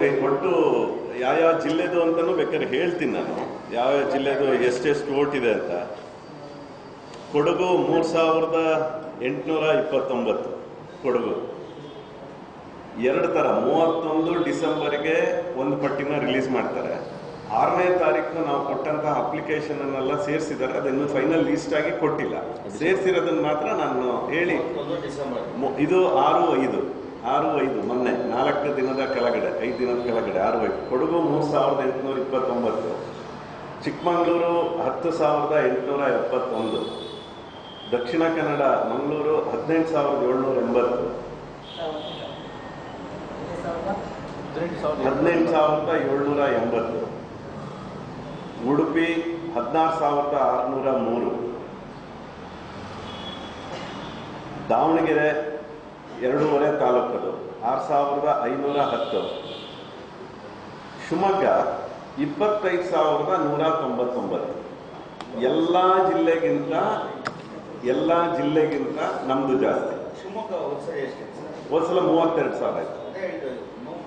ಒಟ್ಟು ಯಾವ್ಯಾವ ಜಿಲ್ಲೆದು ಅಂತಾನು ಬೇಕಾದ್ರೆ ಹೇಳ್ತೀನಿ ನಾನು. ಯಾವ್ಯಾವ ಜಿಲ್ಲೆದು ಎಷ್ಟೆಷ್ಟು ಓಟ್ ಇದೆ ಅಂತ. ಕೊಡಗು ಮೂರ್ ಸಾವಿರದ ಎಂಟುನೂರ ಇಪ್ಪತ್ತೊಂಬತ್ತು. ಕೊಡಗು. ಎರಡು ತರ ಮೂವತ್ತೊಂದು ಡಿಸೆಂಬರ್ಗೆ ಒಂದು ಪಟ್ಟಿನ ರಿಲೀಸ್ ಮಾಡ್ತಾರೆ. ಆರನೇ ತಾರೀಕು ನಾವು ಕೊಟ್ಟಂತಹ ಅಪ್ಲಿಕೇಶನ್ ಅನ್ನೆಲ್ಲ ಸೇರಿಸಿದ್ದಾರೆ. ಅದನ್ನು ಫೈನಲ್ ಲೀಸ್ಟ್ ಆಗಿ ಕೊಟ್ಟಿಲ್ಲ. ಸೇರಿಸಿರೋದನ್ನ ಮಾತ್ರ ನಾನು ಹೇಳಿ ಇದು ಆರು ಐದು. ಆರು ಐದು ಮೊನ್ನೆ ನಾಲ್ಕು ದಿನದ ಕೆಳಗಡೆ ಐದು ದಿನದ ಕೆಳಗಡೆ ಆರು ಐದು ಕೊಡಗು ಮೂರು ಸಾವಿರದ ಎಂಟುನೂರ ಇಪ್ಪತ್ತೊಂಬತ್ತು. ಚಿಕ್ಕಮಗಳೂರು ಹತ್ತು ಸಾವಿರದ ಎಂಟುನೂರ ಎಪ್ಪತ್ತೊಂದು. ದಕ್ಷಿಣ ಕನ್ನಡ ಮಂಗಳೂರು ಹದಿನೆಂಟು ಸಾವಿರದ ಏಳ್ನೂರ ಎಂಬತ್ತು. ಹದಿನೆಂಟು ಸಾವಿರದ ಏಳ್ನೂರ ಎಂಬತ್ತು. ಉಡುಪಿ ಹದಿನಾರು ಸಾವಿರದ ಆರುನೂರ ಮೂರು. ದಾವಣಗೆರೆ ಎರಡೂವರೆ ತಾಲೂಕದು. ಆರು ಸಾವಿರದ ಐನೂರ ಹತ್ತು. ಶಿವಮೊಗ್ಗ ಇಪ್ಪತ್ತೈದು ಸಾವಿರದ ನೂರ ತೊಂಬತ್ತೊಂಬತ್ತು. ಎಲ್ಲ ಜಿಲ್ಲೆಗಿಂತ ಎಲ್ಲ ಜಿಲ್ಲೆಗಿಂತ ನಮ್ದು ಜಾಸ್ತಿ. ಶಿವಮೊಗ್ಗ ಒಂದ್ಸಲ ಮೂವತ್ತೆರಡು ಸಾವಿರ ಆಯ್ತು.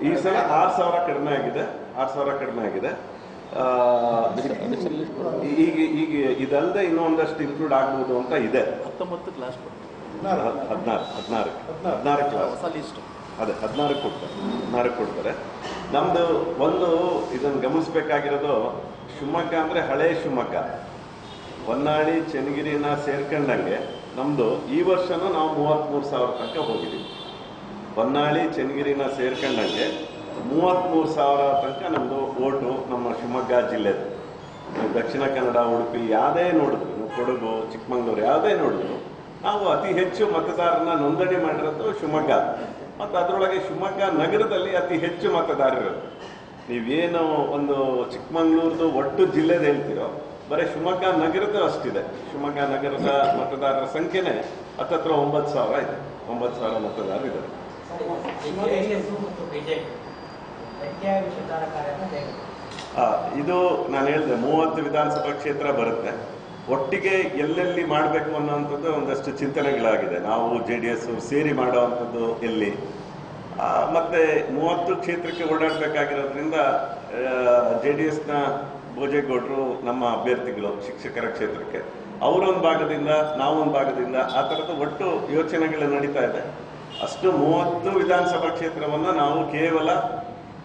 ಈ ಸಲ ಆರು ಸಾವಿರ ಕಡಿಮೆ ಆಗಿದೆ. ಆರು ಸಾವಿರ ಕಡಿಮೆ ಆಗಿದೆ. ಈಗ ಈಗ ಇದಲ್ಲದೆ ಇನ್ನೊಂದಷ್ಟು ಇನ್ಕ್ಲೂಡ್ ಆಗ್ಬೋದು ಅಂತ ಇದೆ. ಹತ್ತೊಂಬತ್ತು ಕ್ಲಾಸ್ ಹದಿನಾರು ಹದಿನಾರು ಅದೇ ಹದಿನಾರಕ್ಕೆ ಕೊಡ್ತಾರೆ ಹದಿನಾರಕ್ಕೆ ಕೊಡ್ತಾರೆ. ನಮ್ದು ಒಂದು ಇದನ್ನು ಗಮನಿಸ್ಬೇಕಾಗಿರೋದು ಶಿವಮೊಗ್ಗ ಅಂದ್ರೆ ಹಳೆ ಶಿವಮೊಗ್ಗ. ಹೊನ್ನಾಳಿ ಚನ್ನಗಿರಿನ ಸೇರ್ಕೊಂಡಂಗೆ ನಮ್ದು ಈ ವರ್ಷನೂ ನಾವು ಮೂವತ್ತ್ಮೂರು ಸಾವಿರ ತನಕ ಹೋಗಿದ್ದೀವಿ. ಹೊನ್ನಾಳಿ ಚನ್ನಗಿರಿನ ಸೇರ್ಕೊಂಡಂಗೆ ಮೂವತ್ತ್ಮೂರು ಸಾವಿರ ತನಕ ನಮ್ಮದು ಓಟು ನಮ್ಮ ಶಿವಮೊಗ್ಗ ಜಿಲ್ಲೆದು. ದಕ್ಷಿಣ ಕನ್ನಡ ಉಡುಪಿ ಯಾವುದೇ ನೋಡಿದ್ರು ಕೊಡಗು ಚಿಕ್ಕಮಂಗ್ಳೂರು ಯಾವುದೇ ನೋಡಿದ್ರು ನಾವು ಅತಿ ಹೆಚ್ಚು ಮತದಾರರನ್ನ ನೋಂದಣಿ ಮಾಡಿರೋದು ಶಿವಮೊಗ್ಗ. ಮತ್ತು ಅದರೊಳಗೆ ಶಿವಮೊಗ್ಗ ನಗರದಲ್ಲಿ ಅತಿ ಹೆಚ್ಚು ಮತದಾರರು. ನೀವೇನು ಒಂದು ಚಿಕ್ಕಮಂಗ್ಳೂರ್ದು ಒಟ್ಟು ಜಿಲ್ಲೆದು ಹೇಳ್ತೀರೋ ಬರೀ ಶಿವಮೊಗ್ಗ ನಗರದ ಅಷ್ಟಿದೆ. ಶಿವಮೊಗ್ಗ ನಗರದ ಮತದಾರರ ಸಂಖ್ಯೆನೇ ಹತ್ತತ್ರ ಒಂಬತ್ತು ಸಾವಿರ ಇದೆ. ಒಂಬತ್ತು ಸಾವಿರ ಮತದಾರರು ಇದ್ದಾರೆ. ಇದು ನಾನು ಹೇಳಿದೆ ಮೂವತ್ತು ವಿಧಾನಸಭಾ ಕ್ಷೇತ್ರ ಬರುತ್ತೆ. ಒಟ್ಟಿಗೆ ಎಲ್ಲೆಲ್ಲಿ ಮಾಡಬೇಕು ಅನ್ನೋವಂಥದ್ದು ಒಂದಷ್ಟು ಚಿಂತನೆಗಳಾಗಿದೆ. ನಾವು ಜೆ ಡಿ ಎಸ್ ಸೇರಿ ಮಾಡುವಂಥದ್ದು ಎಲ್ಲಿ? ಮತ್ತು ಮೂವತ್ತು ಕ್ಷೇತ್ರಕ್ಕೆ ಓಡಾಡಬೇಕಾಗಿರೋದ್ರಿಂದ ಜೆ ಡಿ ಎಸ್ನ ಭೋಜೇಗೌಡರು ನಮ್ಮ ಅಭ್ಯರ್ಥಿಗಳು, ಶಿಕ್ಷಕರ ಕ್ಷೇತ್ರಕ್ಕೆ. ಅವರೊಂದು ಭಾಗದಿಂದ, ನಾವೊಂದು ಭಾಗದಿಂದ ಆ ಥರದ ಒಟ್ಟು ಯೋಚನೆಗಳು ನಡೀತಾ ಇದೆ. ಅಷ್ಟು ಮೂವತ್ತು ವಿಧಾನಸಭಾ ಕ್ಷೇತ್ರವನ್ನು ನಾವು ಕೇವಲ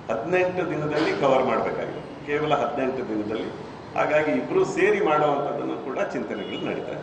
ಹದಿನೆಂಟು ದಿನದಲ್ಲಿ ಕವರ್ ಮಾಡಬೇಕಾಗಿದೆ. ಕೇವಲ ಹದಿನೆಂಟು ದಿನದಲ್ಲಿ ಹಾಗಾಗಿ ಇಬ್ರು ಸೇರಿ ಮಾಡುವಂಥದ್ದನ್ನು ಕೂಡ ಚಿಂತನೆಗಳು ನಡೀತಾ